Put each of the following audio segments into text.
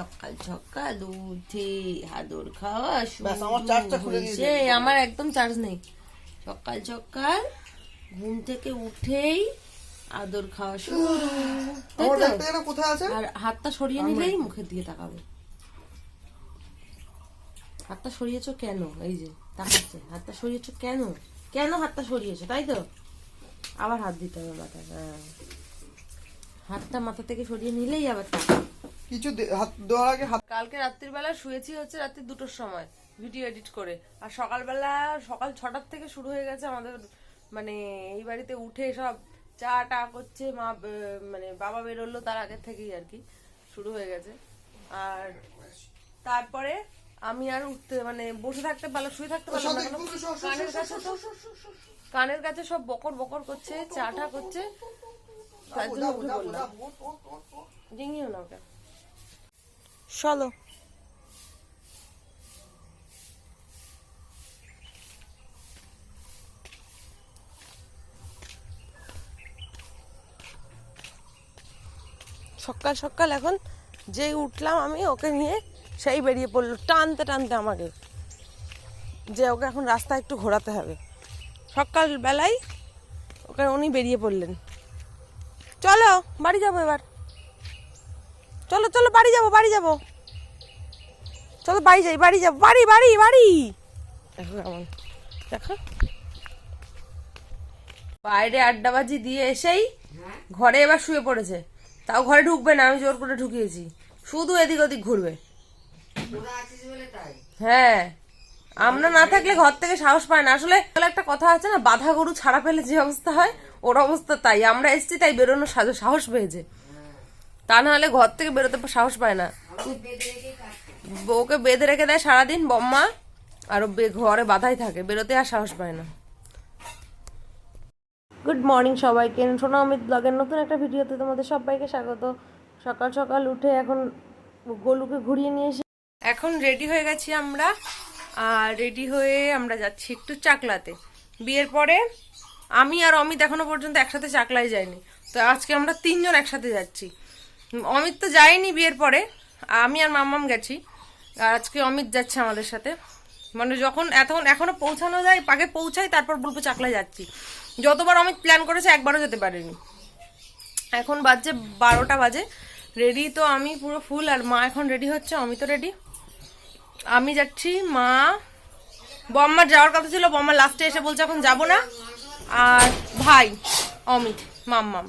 সকাল সকাল উঠে আদর খাওয়া ব্যাস, আমার একদম চার্জ নেই। সকাল সকাল ঘুম থেকে উঠেই আদর খাওয়া শুরু। আর হাতটা সরিয়ে নিলেই মুখের দিকে তাকাবে। হাতটা সরিয়েছো কেন? এই যে তাকাচ্ছে। হাতটা সরিয়েছো কেন? কেন হাতটা সরিয়েছো? তাই তো? আবার হাত দিতে হবে মাথায়। হ্যাঁ। হাতটা মাথা থেকে সরিয়ে নিলেই আবার তাকা কিছু হাত দেওয়ার আগে হাত কালকে রাত্রিবেলা শুয়েছি হচ্ছে রাত্রি দুটোর সময় ভিডিও এডিট করে। আর সকালবেলা সকাল ছটার থেকে শুরু হয়ে গেছে আমাদের মানে এই বাড়িতে উঠে সব চা টা করছে মা মানে বাবা বেরোলো তার আগের থেকেই আর কি শুরু হয়ে গেছে। আর তারপরে আমি আর উঠতে মানে বসে থাকতে পারলাম শুয়ে থাকতে পারলাম না কানের কাছে তো কানের কাছে সব বকর বকর করছে চা টা করছে তার জন্য উঠে বললাম ডিঙিও না ওটা। চলো। সকাল সকাল এখন যেই উঠলাম আমি, ওকে নিয়ে সেই বেরিয়ে পড়ল, টানতে টানতে আমাকে, যে ওকে এখন রাস্তা একটু ঘোরাতে হবে। সকাল বেলায় ওকে উনি বেরিয়ে পড়লেন। চলো, বাড়ি যাব এবার। চলো চলো, বাড়ি যাব বাড়ি যাব। চলো, বাড়ি যাই, বাড়ি যাব। বাড়ি বাড়ি বাড়ি। দেখো। কেমন দেখো বাইরে দিয়ে এসেই ঘরে এবার শুয়ে পড়েছে। তাও ঘরে ঢুকবে না, আমি জোর করে ঢুকিয়েছি। শুধু এদিক ওদিক ঘুরবে। হ্যাঁ। আমরা না থাকলে ঘর থেকে সাহস পায় না। আসলে আসলে একটা কথা আছে না, বাধা গরু ছাড়া পেলে যে অবস্থা হয়, ওর অবস্থা তাই। আমরা এসছি, তাই বেরোনোর সাহস পেয়েছে। তা না হলে ঘর থেকে বেরোতে সাহস পায় না। ওকে বেঁধে রেখে দেয় সারাদিন বম্মা আর ঘরে বাধাই থাকে বেরোতে আর সাহস পায় না। গুড মর্নিং সবাইকে। সোনা অমিত ব্লগের নতুন একটা ভিডিওতে তোমাদের সবাইকে স্বাগত। সকাল সকাল উঠে এখন গোলুকে ঘুরিয়ে নিয়ে এসে এখন রেডি হয়ে গেছি আমরা আর রেডি হয়ে আমরা যাচ্ছি একটু চাকলাতে। বিয়ের পরে আমি আর অমিত এখনও পর্যন্ত একসাথে চাকলায় যাইনি। তো আজকে আমরা তিনজন একসাথে যাচ্ছি। অমিত তো যায়নি বিয়ের পরে। আমি আর মাম্মাম গেছি। আর আজকে অমিত যাচ্ছে আমাদের সাথে। মানে যখন এতক্ষণ এখনও পৌঁছানো যায়, আগে পৌঁছাই, তারপর বলব চাকলায় যাচ্ছি। যতবার অমিত প্ল্যান করেছে, একবারও যেতে পারিনি। এখন বাজছে বারোটা বাজে। রেডি তো আমি পুরো ফুল আর মা এখন রেডি হচ্ছে, অমিতও রেডি আমি যাচ্ছি, মা, বম্মার যাওয়ার কথা ছিল, বম্মা লাস্টে এসে বলছে এখন যাব না। আর ভাই, অমিত, মাম্মাম।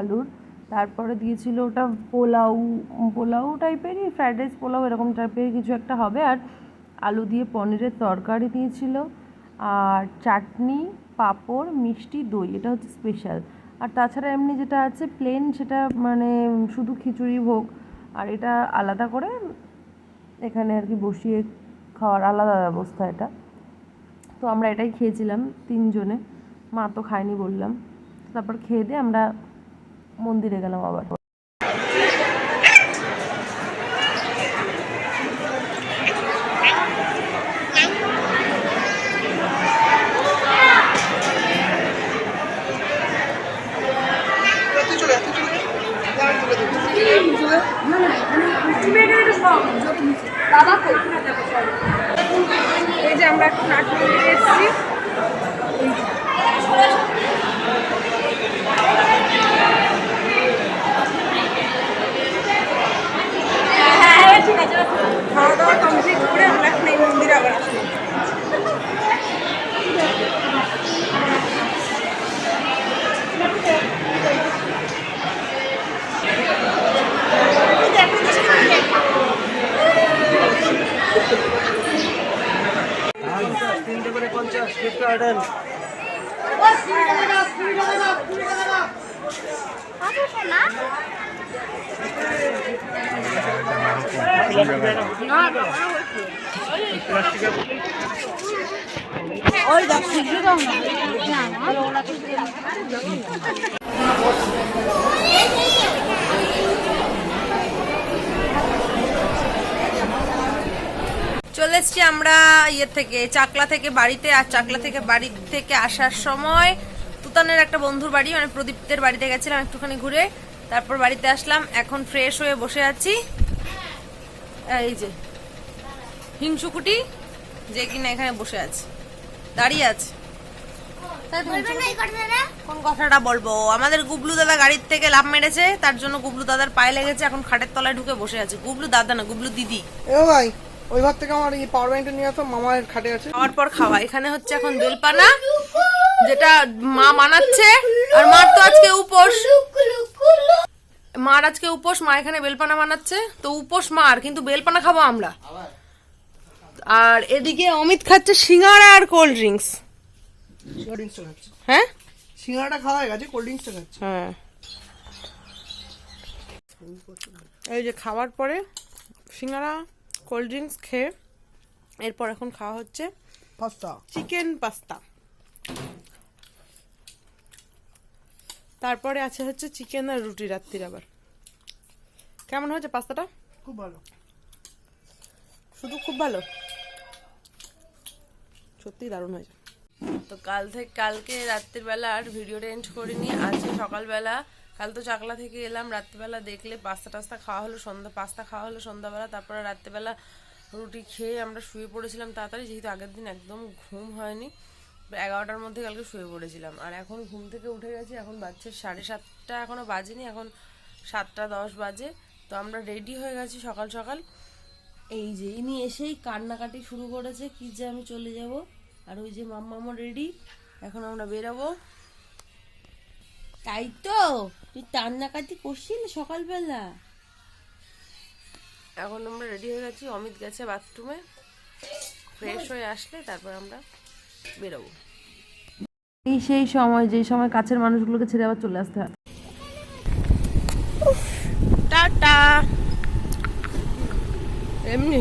আলুর। তারপরে দিয়েছিল ওটা পোলাও পোলাও টাইপেরই ফ্রাইড রাইস পোলাও এরকম টাইপের কিছু একটা হবে। আর আলু দিয়ে পনিরের তরকারি দিয়েছিল। আর চাটনি, পাঁপড়, মিষ্টি, দই, এটা হচ্ছে স্পেশাল আর তাছাড়া এমনি যেটা আছে প্লেন সেটা মানে শুধু খিচুড়ি ভোগ। আর এটা আলাদা করে এখানে আর কি বসিয়ে খাওয়ার আলাদা ব্যবস্থা এটা। তো আমরা এটাই খেয়েছিলাম তিনজনে। মা তো খায়নি বললাম। তারপর খেয়ে দিয়ে আমরা মন্দিরে গেলাম আবার। এই যে আমরা এখন নাট মন্দিরে এসেছি খাওয়া দাওয়া কমপ্লিট করে আমরা এখন এই মন্দিরে আবার আসলাম তিনটে চলে এসছি আমরা ইয়ে থেকে, চাকলা থেকে বাড়িতে, আর চাকলা থেকে বাড়ি থেকে আসার সময় তুতানের একটা বন্ধুর বাড়ি মানে প্রদীপ্তের বাড়িতে গেছিলাম একটুখানি ঘুরে। তারপর বাড়িতে আসলাম, এখন ফ্রেশ হয়ে বসে আছি। এই যে। হিংসুকুটি যে কিনা এখানে বসে আছে। দাঁড়িয়ে আছে। তাই কোন কথাটা বলব? আমাদের গুবলু দাদা গাড়ির থেকে লাভ মেরেছে তার জন্য গুবলু দাদার পায়ে লেগেছে এখন খাটের তলায় ঢুকে বসে আছে। গুবলু দাদা না গুবলু দিদি। এ ভাই ওই ঘর থেকে আমার এই পাওয়ার ব্যাংকটা নিয়ে আসো মামার খাটে আছে। খাওয়ার পর খাওয়া। এখানে হচ্ছে এখন বেলপানা যেটা মা বানাচ্ছে আর মার তো আজকে উপোস। মার আজকে উপোস মা এখানে বেলপানা বানাচ্ছে। তো উপোস মার কিন্তু বেলপানা খাব আমরা। আর এদিকে অমিত খাচ্ছে সিঙ্গারা আর কোল্ড ড্রিঙ্কস। হ্যাঁ? সিঙ্গাড়াটা খাওয়া হয়ে গেছে কোল্ড ড্রিঙ্কসটা খাচ্ছে। হ্যাঁ। এই যে খাওয়ার পরে সিঙ্গারা কোল্ড ড্রিঙ্কস খেয়ে এরপর এখন খাওয়া হচ্ছে পাস্তা। Chicken pasta. তারপরে আছে হচ্ছে চিকেন আর রুটি রাত্রির আবার। কেমন হয়েছে পাস্তাটা? খুব ভালো। শুধু খুব ভালো? সত্যি দারুণ হয়েছে। তো কাল থেকে কালকে রাত্রির বেলা আর ভিডিওটা এন্ড করিনি আজকে সকালবেলা কাল তো চাকলা থেকে এলাম রাত্রিবেলা দেখলে পাস্তা টাস্তা খাওয়া হলো সন্ধ্যা পাস্তা খাওয়া হলো সন্ধ্যাবেলা তারপরে রাত্রিবেলা রুটি খেয়ে আমরা শুয়ে পড়েছিলাম তাড়াতাড়ি যেহেতু আগের দিন একদম ঘুম হয়নি। এগারোটার মধ্যে কালকে শুয়ে পড়েছিলাম। আর এখন ঘুম থেকে উঠে গেছি, এখন বাজছে সাড়ে সাতটা এখনও বাজেনি, এখন সাতটা দশ বাজে। তো আমরা রেডি হয়ে গেছি সকাল সকাল। এই যে, ইনি এসেই কান্নাকাটি শুরু করেছে, কি যে আমি চলে যাব। আর ওই যে মাম্মামো রেডি এখন আমরা বেরোবো। তাই তো, তুই কান্নাকাটি করছিস সকালবেলা? এখন আমরা রেডি হয়ে গেছি, অমিত গেছে বাথরুমে ফ্রেশ হয়ে আসলে তারপর আমরা বেরোবো। এই সেই সময় যে সময় কাছের মানুষগুলোকে ছেড়ে আবার চলে আসতে হয়। টাটা। এমনি।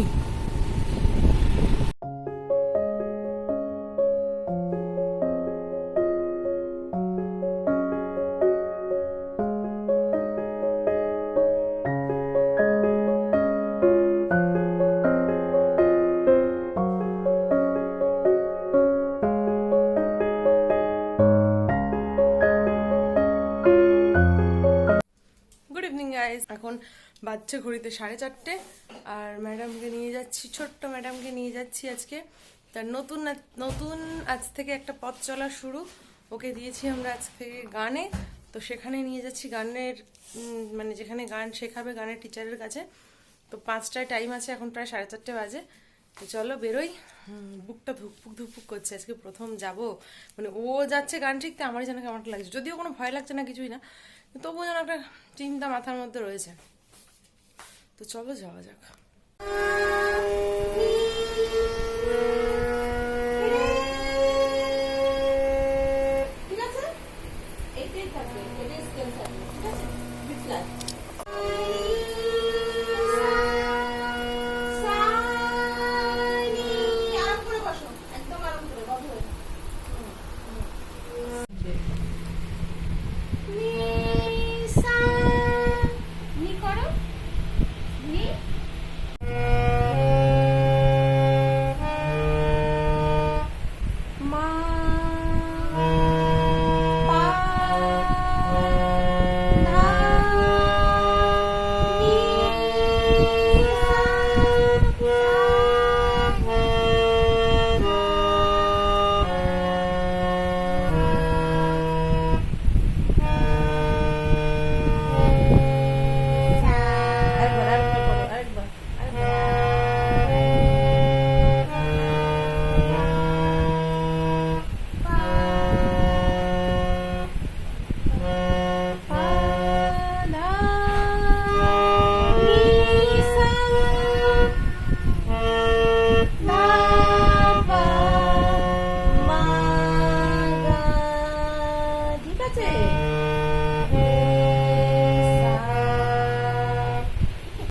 এখন বাচ্চা ঘড়িতে সাড়ে চারটে, আর ম্যাডামকে নিয়ে যাচ্ছি, ছোট্ট ম্যাডামকে নিয়ে যাচ্ছি আজকে। তার নতুন নতুন আজ থেকে একটা পথ চলা শুরু। ওকে দিয়েছি আমরা আজ থেকে গানে। তো সেখানে নিয়ে যাচ্ছি গানের মানে যেখানে গান শেখাবে গানের টিচারের কাছে। তো পাঁচটায় টাইম আছে, এখন প্রায় সাড়ে চারটে বাজে। তো চলো বেরোই। বুকটা ধুকপুক ধুকপুক করছে, আজকে প্রথম যাব। মানে ও যাচ্ছে গান শিখতে, আমারই যেন কেমন লাগছে। যদিও কোনো ভয় লাগছে না, কিছুই না। তবুও যেন একটা চিন্তা মাথার মধ্যে রয়েছে। তো চলো যাওয়া যাক।